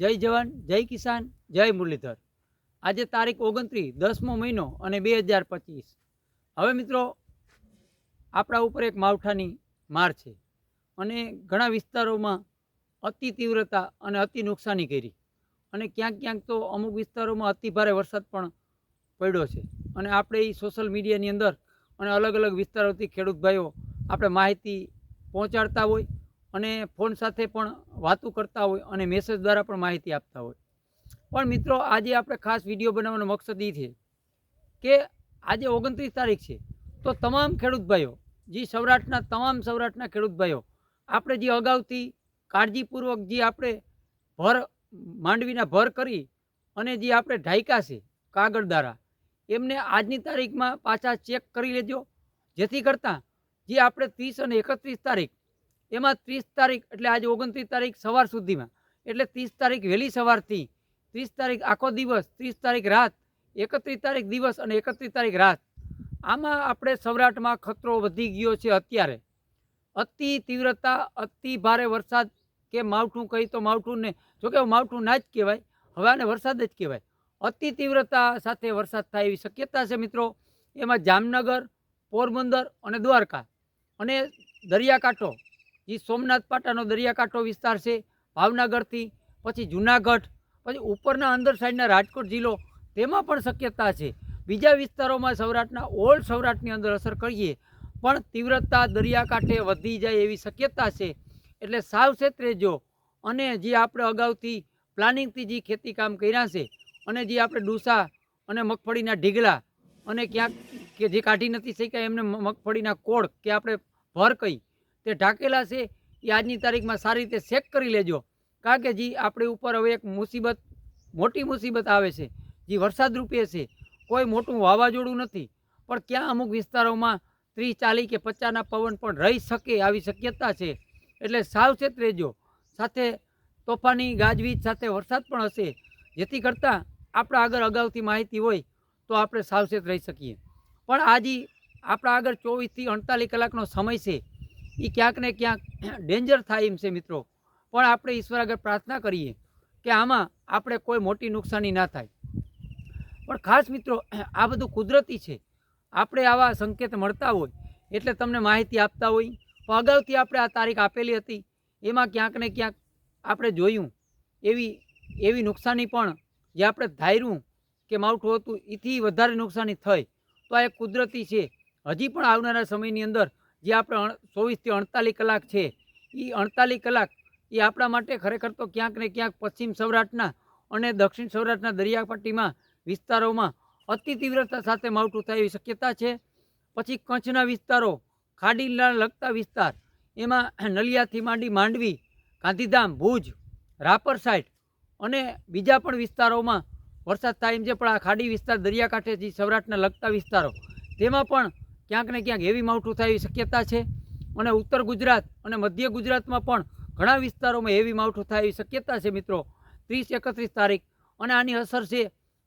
જય જવાન, જય કિસાન, જય મુરલીધર. આજે તારીખ ઓગણત્રીસ, દસમો મહિનો અને બે હજાર પચીસ. હવે મિત્રો, આપણા ઉપર એક માવઠાની માર છે અને ઘણા વિસ્તારોમાં અતિ તીવ્રતા અને અતિ નુકસાની કરી. અને ક્યાંક ક્યાંક તો અમુક વિસ્તારોમાં અતિ ભારે વરસાદ પણ પડ્યો છે. અને આપણે એ સોશિયલ મીડિયાની અંદર અને અલગ અલગ વિસ્તારોથી ખેડૂત ભાઈઓ આપણે માહિતી પહોંચાડતા હોય અને ફોન સાથે પણ વાતો કરતા હોય અને મેસેજ દ્વારા પણ માહિતી આપતા હોય. પણ મિત્રો, આજે આપણે ખાસ વીડિયો બનાવવાનો મકસદ એ છે કે આજે ઓગણત્રીસ તારીખ છે, તો તમામ ખેડૂત ભાઈઓ, જે સૌરાષ્ટ્રના તમામ સૌરાષ્ટ્રના ખેડૂત ભાઈઓ, આપણે જે અગાઉથી કાળજીપૂર્વક જે આપણે ભર, માંડવીના ભર કરી અને જે આપણે ઢાયકા છે, કાગળ દ્વારા, એમને આજની તારીખમાં પાછા ચેક કરી લેજો. જેથી કરતાં જે આપણે ત્રીસ અને એકત્રીસ તારીખ એમાં ત્રીસ તારીખ, એટલે આજે ઓગણત્રીસ તારીખ સવાર સુધીમાં. એટલે ત્રીસ તારીખ વહેલી સવારથી, ત્રીસ તારીખ આખો દિવસ, ત્રીસ તારીખ રાત, એકત્રીસ તારીખ દિવસ અને એકત્રીસ તારીખ રાત. આમાં આપણે સૌરાષ્ટ્રમાં ખતરો વધી ગયો છે અત્યારે. અતિ તીવ્રતા, અતિ ભારે વરસાદ કે માવઠું કહી તો માવઠું ને જોકે માવઠું ના જ કહેવાય, હવે આને વરસાદ જ કહેવાય. અતિ તીવ્રતા સાથે વરસાદ થાય એવી શક્યતા છે મિત્રો. એમાં જામનગર, પોરબંદર અને દ્વારકા અને દરિયાકાંઠો જે સોમનાથ પાટાનો દરિયાકાંઠો વિસ્તાર છે, ભાવનગરથી, પછી જુનાગઢ, પછી ઉપરના અંદર સાઈડના રાજકોટ જિલ્લો, તેમાં પણ શક્યતા છે. બીજા વિસ્તારોમાં સૌરાષ્ટ્રના ઓલ્ડ સૌરાષ્ટ્રની અંદર અસર કરીએ, પણ તીવ્રતા દરિયાકાંઠે વધી જાય એવી શક્યતા છે. એટલે સાવચેત રહેજો. અને જે આપણે અગાઉથી પ્લાનિંગથી જે ખેતી કામ કર્યા છે, અને જે આપણે ડૂસા અને મગફળીના ઢીગલા અને ક્યાંક કે જે કાઢી નથી શક્યા એમને મગફળીના કોળ કે આપણે ભર કહી તે ઢાકેલા છે, એ આજની તારીખમાં સારી રીતે ચેક કરી લેજો. કારણ કે જે, આપણી ઉપર હવે એક મુસીબત, મોટી મુસીબત આવે છે. જે, વરસાદ રૂપે છે. કોઈ મોટું વાવાઝોડું નથી. પણ ક્યાં અમુક વિસ્તારોમાં ત્રીસ, ચાલીસ કે પચાસના પવન પણ રહી શકે આવી શક્યતા છે. એટલે સાવચેત રહેજો. સાથે તોફાની, ગાજવીજ સાથે વરસાદ પણ હશે. જેથી કરતાં આપણા આગળ અગાઉથી માહિતી હોય તો આપણે સાવચેત રહી શકીએ. પણ આજે આપણા આગળ ચોવીસથી અડતાલીસ કલાકનો સમય છે. એ ક્યાંક ને ક્યાંક ડેન્જર થાય એમ છે મિત્રો. પણ આપણે ઈશ્વર આગળ પ્રાર્થના કરીએ કે આમાં આપણે કોઈ મોટી નુકસાની ના થાય. પણ ખાસ મિત્રો, આ બધું કુદરતી છે. આપણે આવા સંકેત મળતા હોય, એટલે તમને માહિતી આપતા હોય. પણ અગાઉથી આપણે આ તારીખ આપેલી હતી. એમાં ક્યાંક ને ક્યાંક આપણે જોયું. એવી એવી નુકસાની પણ જે આપણે ધાર્યું કે માવઠું હતું એથી વધારે નુકસાની થઈ. તો આ એક કુદરતી છે. હજી પણ આવનારા સમયની અંદર જે આપણે ચોવીસથી અડતાલીસ કલાક છે એ અડતાલીસ કલાક એ આપણા માટે ખરેખર તો ક્યાંક ને ક્યાંક પશ્ચિમ સૌરાષ્ટ્રના અને દક્ષિણ સૌરાષ્ટ્રના દરિયાપટ્ટીમાં વિસ્તારોમાં અતિ તીવ્રતા સાથે માવઠું થાય એવી શક્યતા છે. પછી કચ્છના વિસ્તારો, ખાડીના લગતા વિસ્તાર, એમાં નલિયાથી માંડી માંડવી, ગાંધીધામ, ભુજ, રાપર સાઈડ અને બીજા પણ વિસ્તારોમાં વરસાદ થાય એમ છે, પણ આ ખાડી વિસ્તાર દરિયાકાંઠે જે સૌરાષ્ટ્રના લગતા વિસ્તારો, તેમાં પણ ક્યાંક ને ક્યાંક હેવી માવઠું થાય શક્યતા છે. અને ઉત્તર ગુજરાત અને મધ્ય ગુજરાતમાં પણ ઘણા વિસ્તારોમાં હેવી માવઠું થાય એવી શક્યતા છે મિત્રો. ત્રીસ એકત્રીસ તારીખ. અને આની અસર છે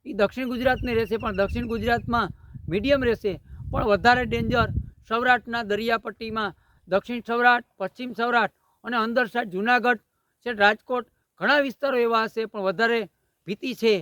એ દક્ષિણ ગુજરાતની રહેશે, પણ દક્ષિણ ગુજરાતમાં મીડિયમ રહેશે. પણ વધારે ડેન્જર સૌરાષ્ટ્રના દરિયાપટ્ટીમાં દક્ષિણ સૌરાષ્ટ્ર, પશ્ચિમ સૌરાષ્ટ્ર અને અંદર સાઈડ જુનાગઢ છે રાજકોટ, ઘણા વિસ્તારો એવા હશે, પણ વધારે ભીતિ છે.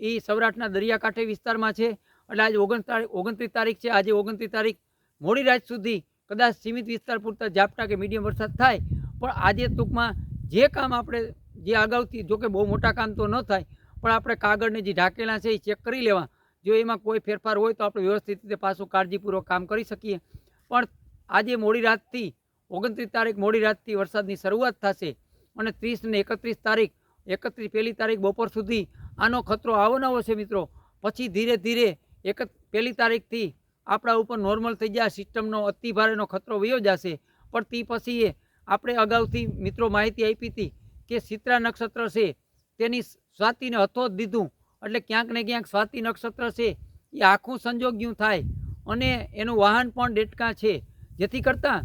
એ સૌરાષ્ટ્રના દરિયાકાંઠે વિસ્તારમાં છે. એટલે આજે ઓગણ તારીખ, ઓગણત્રીસ તારીખ છે. આજે ઓગણત્રીસ તારીખ. મોડી રાત સુધી કદાચ સીમિત વિસ્તાર પૂરતા ઝાપટા કે મીડિયમ વરસાદ થાય, પણ આજે ટૂંકમાં જે કામ આપણે જે અગાઉથી, જોકે બહુ મોટા કામ તો ન થાય, પણ આપણે કાગળને જે ઢાકેલા છે એ ચેક કરી લેવા. જો એમાં કોઈ ફેરફાર હોય તો આપણે વ્યવસ્થિત રીતે પાછું કાળજીપૂર્વક કામ કરી શકીએ. પણ આજે મોડી રાતથી, ઓગણત્રીસ તારીખ મોડી રાતથી વરસાદની શરૂઆત થશે અને ત્રીસ ને એકત્રીસ તારીખ, એકત્રીસ પહેલી તારીખ બપોર સુધી આનો ખતરો આવો નવો છે મિત્રો. પછી ધીરે ધીરે એક પહેલી તારીખથી આપણા ઉપર નોર્મલ થઈ જાય સિસ્ટમનો અતિભારેનો ખતરો વયો જશે. પણ તે પછી એ આપણે અગાઉથી મિત્રો માહિતી આપી હતી કે સિત્રા નક્ષત્ર છે, તેની સ્વાતિને હથો જ દીધું. એટલે ક્યાંક ને ક્યાંક સ્વાતિ નક્ષત્ર છે, એ આખું સંજોગ્યું થાય. અને એનું વાહન પણ ડેટકા છે. જેથી કરતાં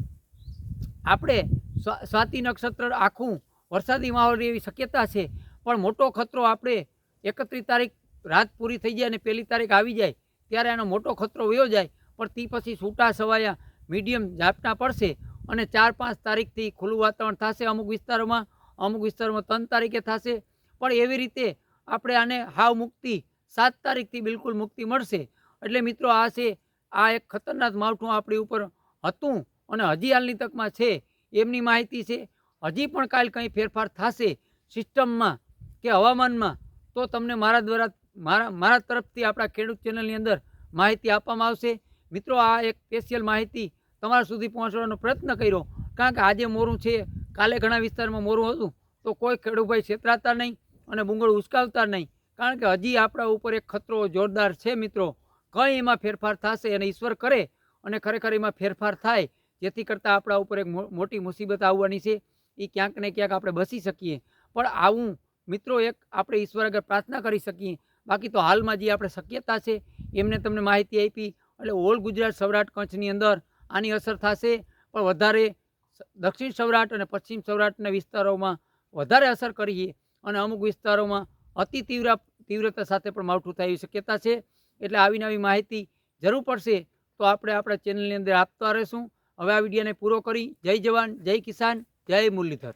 આપણે સ્વા- સ્વાતિ નક્ષત્ર આખું વરસાદી માહોલ એવી શક્યતા છે. પણ મોટો ખતરો આપણે એકત્રીસ તારીખ રાત પૂરી થઈ જાય અને પહેલી તારીખ આવી જાય. ત્યારે એનો મોટો ખતરો વયો જાય. પણ તે પછી છૂટા સવાયા, મીડિયમ ઝાપટા પડશે અને ચાર પાંચ તારીખથી ખુલ્લું વાતાવરણ થશે અમુક વિસ્તારોમાં અમુક વિસ્તારોમાં ત્રણ તારીખે થશે. પણ એવી રીતે આપણે આને હાવ મુક્તિ, સાત તારીખથી બિલકુલ મુક્તિ મળશે. એટલે મિત્રો આ છે, આ એક ખતરનાક માવઠું આપણી ઉપર હતું અને હજી હાલની તકમાં છે. એમની માહિતી છે, હજી પણ કાલ કંઈ ફેરફાર થશે સિસ્ટમમાં કે હવામાનમાં, તો તમને મારા દ્વારા મારા મારા તરફથી આપણા ખેડૂત ચેનલની અંદર માહિતી આપવામાં આવશે. મિત્રો, આ એક સ્પેશિયલ માહિતી તમારા સુધી પહોંચવાનો પ્રયત્ન કર્યો. કારણ કે આજે મોરું છે, કાલે ઘણા વિસ્તારમાં મોરું હતું, તો કોઈ ખેડૂતભાઈ છેતરાતા નહીં અને બુંગળ ઉચકાવતા નહીં. કારણ કે હજી આપણા ઉપર એક ખતરો જોરદાર છે, મિત્રો. કંઈ એમાં ફેરફાર થશે અને ઈશ્વર કરે અને ખરેખર એમાં ફેરફાર થાય, જેથી કરતાં આપણા ઉપર એક મોટી મુસીબત આવવાની છે. એ ક્યાંક ને ક્યાંક આપણે બસી શકીએ. પણ આવું, મિત્રો, એક આપણે ઈશ્વર આગળ પ્રાર્થના કરી શકીએ. બાકી તો હાલમાં જે આપણે શક્યતા છે, એમને તમને માહિતી આપી. એટલે ઓલ ગુજરાત સૌરાષ્ટ્ર કચ્છની અંદર આની અસર થશે, પણ વધારે દક્ષિણ સૌરાષ્ટ્ર અને પશ્ચિમ સૌરાષ્ટ્રના વિસ્તારોમાં વધારે અસર કરીએ. અને અમુક વિસ્તારોમાં અતિ તીવ્ર, તીવ્રતા સાથે પણ માવઠું થાય એવી શક્યતા છે. એટલે આવી નવી માહિતી જરૂર પડશે, તો આપણે આપણા ચેનલની અંદર આપતા રહીશું. હવે આ વિડીયોને પૂરો કરી. જય જવાન, જય કિસાન, જય મુરલીધર.